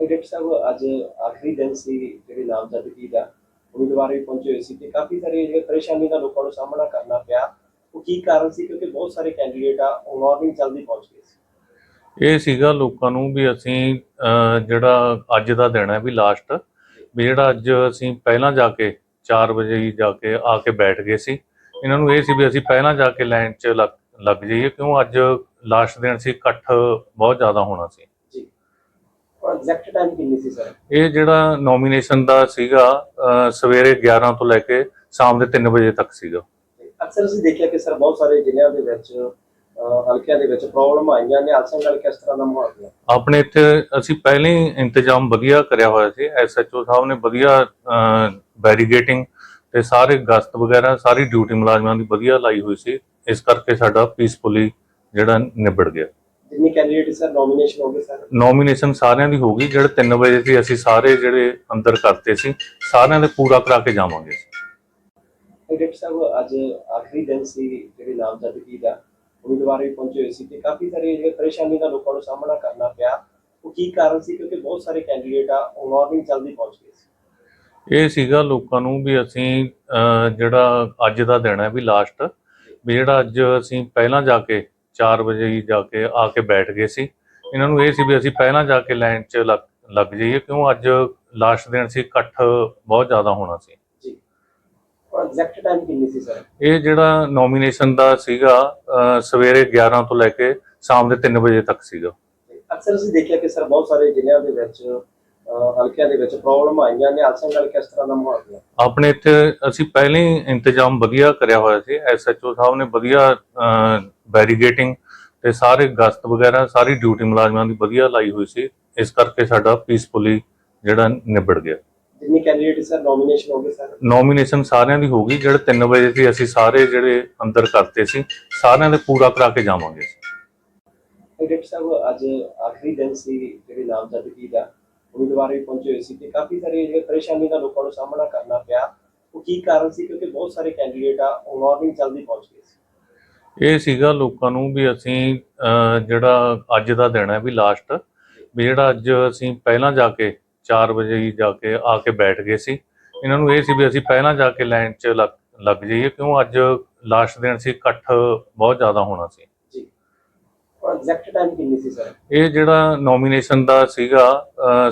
Doctor ਸਾਹਿਬ, ਅੱਜ ਆਖਰੀ ਦਿਨ ਸੀ ਜਿਹੜੀ ਨਾਮਜ਼ਦਗੀ ਦਾ। ਉਮੀਦਵਾਰ ਵੀ ਪਹੁੰਚੇ ਹੋਏ ਸੀ ਤੇ ਕਾਫੀ ਸਾਰੇ ਜਿਹੜੇ ਪਰੇਸ਼ਾਨੀ ਦਾ ਲੋਕਾਂ ਨੂੰ ਸਾਹਮਣਾ ਕਰਨਾ ਪਿਆ। ਉਹ ਕੀ ਕਾਰਨ ਸੀ? ਕਿਉਂਕਿ ਬਹੁਤ ਸਾਰੇ ਕੈਂਡੀਡੇਟ ਆ ਮਾਰਨਿੰਗ ਜਲਦੀ ਪਹੁੰਚ ਗਏ ਸੀ। ਇਹ ਸੀਗਾ ਲੋਕਾਂ ਨੂੰ ਵੀ ਅਸੀਂ ਜਿਹੜਾ ਅੱਜ ਦਾ ਦਿਨ ਹੈ ਵੀ ਲਾਸਟ ਵੀ ਜਿਹੜਾ ਅੱਜ ਅਸੀਂ ਪਹਿਲਾਂ ਜਾ ਕੇ 4 ਵਜੇ ਹੀ ਜਾ ਕੇ ਆ ਕੇ ਬੈਠ ਗਏ ਸੀ। ਇਹਨਾਂ ਨੂੰ ਇਹ ਸੀ ਵੀ ਅਸੀਂ ਪਹਿਲਾਂ ਜਾ ਕੇ ਲਾਈਨ 'ਚ ਲੱਗ ਲੱਗ ਜਾਈਏ, ਕਿਉਂ ਅੱਜ ਲਾਸਟ ਦਿਨ ਸੀ, ਇਕੱਠ ਬਹੁਤ ਜ਼ਿਆਦਾ ਹੋਣਾ ਸੀ। ਔਰ ਐਗਜ਼ੈਕਟ ਟਾਈਮ ਕਿੰਨੀ ਸੀ ਸਰ ਇਹ ਜਿਹੜਾ ਨੋਮੀਨੇਸ਼ਨ ਦਾ ਸੀਗਾ ਅਹ, ਸਵੇਰੇ 11 ਤੋਂ ਲੈ ਕੇ ਸ਼ਾਮ ਦੇ 3 ਵਜੇ ਤੱਕ ਸੀਗਾ। ਅਕਸਰ ਅਸੀਂ ਦੇਖਿਆ ਕਿ ਸਰ ਬਹੁਤ ਸਾਰੇ ਜ਼ਿਲ੍ਹਿਆਂ ਦੇ ਵਿੱਚ ਅਹ, ਹਲਕਿਆਂ ਦੇ ਵਿੱਚ ਪ੍ਰੋਬਲਮ ਆਈਆਂ ਨੇ ਹਾਦਸਿਆਂ ਨਾਲ ਕਿਸ ਤਰ੍ਹਾਂ ਦਾ ਮਾਹੌਲ ਹੈ? ਆਪਣੇ ਇੱਥੇ ਅਸੀਂ ਪਹਿਲਾਂ ਹੀ ਇੰਤਜ਼ਾਮ ਵਧੀਆ ਕਰਿਆ ਹੋਇਆ ਸੀ। ਐਸਐਚਓ ਸਾਹਿਬ ਨੇ ਵਧੀਆ ਬੈਰੀਗੇਟਿੰਗ ਤੇ ਸਾਰੇ ਗਸਤ ਵਗੈਰਾ ਸਾਰੀ ਡਿਊਟੀ ਮੁਲਾਜ਼ਮਾਂ ਦੀ ਵਧੀਆ ਲਾਈ ਹੋਈ ਸੀ। ਇਸ ਕਰਕੇ ਸਾਡਾ ਪੀਸਫੁਲੀ ਜਿਹੜਾ ਨਿਬੜ ਗਿਆ। ਜਿੰਨੀ ਕੈਂਡੀਡੇਟ ਸਰ ਨੋਮੀਨੇਸ਼ਨ ਹੋ ਗਏ ਸਰ ਨੋਮੀਨੇਸ਼ਨ ਸਾਰਿਆਂ ਦੀ ਹੋ ਗਈ ਜਿਹੜੇ 3 ਵਜੇ ਸੀ ਅਸੀਂ ਸਾਰੇ ਜਿਹੜੇ ਅੰਦਰ ਕਰਤੇ ਸੀ ਸਾਰਿਆਂ ਦੇ ਪੂਰਾ ਕਰਾ ਕੇ ਜਾਵਾਂਗੇ ਡਾਕਟਰ ਸਾਹਿਬ ਅੱਜ ਆਖਰੀ ਦਿਨ ਸੀ ਜਿਹੜੀ ਨਾਮਜ਼ਦਗੀ ਦਾ ਉਮੀਦਵਾਰ ਵੀ ਪਹੁੰਚੇ ਹੋਏ ਸੀ ਤੇ ਕਾਫੀ ਸਾਰੇ ਜਿਹੜੇ ਪਰੇਸ਼ਾਨੀ ਦਾ ਲੋਕਾਂ ਨੂੰ ਸਾਹਮਣਾ ਕਰਨਾ ਪਿਆ। ਉਹ ਕੀ ਕਾਰਨ ਸੀ? ਕਿਉਂਕਿ ਬਹੁਤ ਸਾਰੇ ਕੈਂਡੀਡੇਟ ਆ ਮਾਰਨਿੰਗ ਜਲਦੀ ਪਹੁੰਚ ਗਏ ਸੀ। ਇਹ ਸੀਗਾ ਲੋਕਾਂ ਨੂੰ ਵੀ ਅਸੀਂ ਜਿਹੜਾ ਅੱਜ ਦਾ ਦਿਨ ਹੈ ਵੀ ਲਾਸਟ ਵੀ ਜਿਹੜਾ ਅੱਜ ਅਸੀਂ ਪਹਿਲਾਂ ਜਾ ਕੇ 4 ਵਜੇ ਹੀ ਜਾ ਕੇ ਆ ਕੇ ਬੈਠ ਗਏ ਸੀ। ਇਹਨਾਂ ਨੂੰ ਇਹ ਸੀ ਵੀ ਅਸੀਂ ਪਹਿਲਾਂ ਜਾ ਕੇ ਲਾਈਨ 'ਚ ਲੱਗ ਲੱਗ ਜਾਈਏ ਕਿਉਂ ਅੱਜ ਲਾਸਟ ਦਿਨ ਸੀ ਇਕੱਠ ਬਹੁਤ ਜ਼ਿਆਦਾ ਹੋਣਾ ਸੀ। ਜੀ। ਔਰ ਐਗਜ਼ੈਕਟ ਟਾਈਮ ਕਿੰਨੀ ਸੀ ਸਰ? ਇਹ ਜਿਹੜਾ ਨੋਮੀਨੇਸ਼ਨ ਦਾ ਸੀਗਾ ਸਵੇਰੇ 11 ਤੋਂ ਲੈ ਕੇ ਸ਼ਾਮ ਦੇ 3 ਵਜੇ ਤੱਕ ਸੀਗਾ। ਅਕਸਰ ਅਸੀਂ ਦੇਖਿਆ ਕਿ ਸਰ ਬਹੁਤ ਸਾਰੇ ਜ਼ਿਲ੍ਹਿਆਂ ਦੇ ਵਿੱਚ ਹਲਕਿਆਂ ਦੇ ਵਿੱਚ ਪ੍ਰੋਬਲਮ ਆਈਆਂ ਨੇ ਹਾਦਸਿਆਂ ਨਾਲ ਕਿਸ ਤਰ੍ਹਾਂ ਦਾ ਮਾਹੌਲ ਹੈ ਆਪਣੇ ਇੱਥੇ ਅਸੀਂ ਪਹਿਲਾਂ ਹੀ ਇੰਤਜ਼ਾਮ ਵਧੀਆ ਕਰਿਆ ਹੋਇਆ ਸੀ। ਐਸਐਚਓ ਸਾਹਿਬ ਨੇ ਵਧੀਆ ਬੈਰੀਗੇਟਿੰਗ ਤੇ ਸਾਰੇ ਗਸਤ ਵਗੈਰਾ ਸਾਰੀ ਡਿਊਟੀ ਮੁਲਾਜ਼ਮਾਂ ਦੀ ਵਧੀਆ ਲਾਈ ਹੋਈ ਸੀ। ਇਸ ਕਰਕੇ ਸਾਡਾ ਪੀਸਫੁਲੀ ਜਿਹੜਾ ਨਿਬੜ ਗਿਆ। ਜਿੰਨੀ ਕੈਂਡੀਡੇਟ ਸਰ ਨੋਮੀਨੇਸ਼ਨ ਹੋ ਗਏ ਸਰ ਨੋਮੀਨੇਸ਼ਨ ਸਾਰਿਆਂ ਦੀ ਹੋ ਗਈ ਜਿਹੜੇ 3 ਵਜੇ ਸੀ ਅਸੀਂ ਸਾਰੇ ਜਿਹੜੇ ਅੰਦਰ ਕਰਤੇ ਸੀ ਸਾਰਿਆਂ ਦੇ ਪੂਰਾ ਕਰਾ ਕੇ ਜਾਵਾਂਗੇ ਡਾਕਟਰ ਸਾਹਿਬ ਅੱਜ ਆਖਰੀ ਦਿਨ ਸੀ ਜਿਹੜੀ ਨਾਮਜ਼ਦਗੀ ਦਾ। ਉਮੀਦਵਾਰ ਵੀ ਪਹੁੰਚੇ ਹੋਏ ਸੀ ਤੇ ਕਾਫੀ ਸਾਰੇ ਜਿਹੜੇ ਪਰੇਸ਼ਾਨੀ ਦਾ ਲੋਕਾਂ ਨੂੰ ਸਾਹਮਣਾ ਕਰਨਾ ਪਿਆ। ਉਹ ਕੀ ਕਾਰਨ ਸੀ? ਕਿਉਂਕਿ ਬਹੁਤ ਸਾਰੇ ਕੈਂਡੀਡੇਟ ਆ ਮਾਰਨਿੰਗ ਜਲਦੀ ਪਹੁੰਚ ਗਏ ਸੀ। ਇਹ ਸੀਗਾ ਲੋਕਾਂ ਨੂੰ ਵੀ ਅਸੀਂ ਜਿਹੜਾ ਅੱਜ ਦਾ ਦਿਨ ਹੈ ਵੀ ਲਾਸਟ ਵੀ ਜਿਹੜਾ ਅੱਜ ਅਸੀਂ ਪਹਿਲਾਂ ਜਾ ਕੇ 4 ਵਜੇ ਹੀ ਜਾ ਕੇ ਆ ਕੇ ਬੈਠ ਗਏ ਸੀ। ਇਹਨਾਂ ਨੂੰ ਇਹ ਸੀ ਵੀ ਅਸੀਂ ਪਹਿਲਾਂ ਜਾ ਕੇ ਲਾਈਨ 'ਚ ਲੱਗ ਲੱਗ ਜਾਈਏ, ਕਿਉਂ ਅੱਜ ਲਾਸਟ ਦਿਨ ਸੀ, ਇਕੱਠ ਬਹੁਤ ਜ਼ਿਆਦਾ ਹੋਣਾ ਸੀ। ਐਗਜ਼ੈਕਟ ਟਾਈਮ ਕਿੰਨੀ ਸੀ ਸਰ ਇਹ ਜਿਹੜਾ ਨੋਮੀਨੇਸ਼ਨ ਦਾ ਸੀਗਾ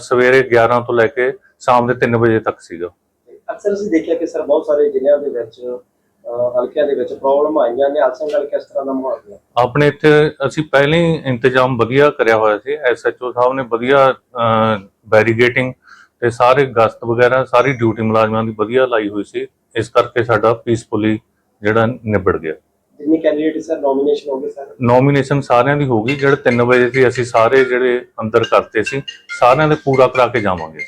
ਸਵੇਰੇ 11 ਤੋਂ ਲੈ ਕੇ ਸ਼ਾਮ ਦੇ 3 ਵਜੇ ਤੱਕ ਸੀਗਾ। ਅਕਸਰ ਅਸੀਂ ਦੇਖਿਆ ਕਿ ਸਰ ਬਹੁਤ ਸਾਰੇ ਜ਼ਿਲ੍ਹਿਆਂ ਦੇ ਵਿੱਚ ਹਲਕਿਆਂ ਦੇ ਵਿੱਚ ਪ੍ਰੋਬਲਮ ਆਈਆਂ ਨੇ ਹਾਦਸਿਆਂ ਨਾਲ ਕਿਸ ਤਰ੍ਹਾਂ ਦਾ ਮਾਹੌਲ ਹੈ? ਆਪਣੇ ਇੱਥੇ ਅਸੀਂ ਪਹਿਲਾਂ ਹੀ ਇੰਤਜ਼ਾਮ ਵਧੀਆ ਕਰਿਆ ਹੋਇਆ ਸੀ। ਐਸਐਚਓ ਸਾਹਿਬ ਨੇ ਵਧੀਆ ਬੈਰੀਗੇਟਿੰਗ ਤੇ ਸਾਰੇ ਗਸਤ ਵਗੈਰਾ ਸਾਰੀ ਡਿਊਟੀ ਮੁਲਾਜ਼ਮਾਂ ਦੀ ਵਧੀਆ ਲਾਈ ਹੋਈ ਸੀ। ਇਸ ਕਰਕੇ ਸਾਡਾ ਪੀਸਫੁਲੀ ਜਿਹੜਾ ਨਿਬੜ ਗਿਆ। ਜਿੰਨੀ ਕੈਂਡੀਡੇਟ ਸਰ ਨੋਮੀਨੇਸ਼ਨ ਹੋ ਗਏ ਸਰ ਨੋਮੀਨੇਸ਼ਨ ਸਾਰਿਆਂ ਦੀ ਹੋ ਗਈ, ਜਿਹੜੇ 3 ਵਜੇ ਸੀ, ਅਸੀਂ ਸਾਰੇ ਜਿਹੜੇ ਅੰਦਰ ਕਰਤੇ ਸੀ, ਸਾਰਿਆਂ ਦੇ ਪੂਰਾ ਕਰਾ ਕੇ ਜਾਵਾਂਗੇ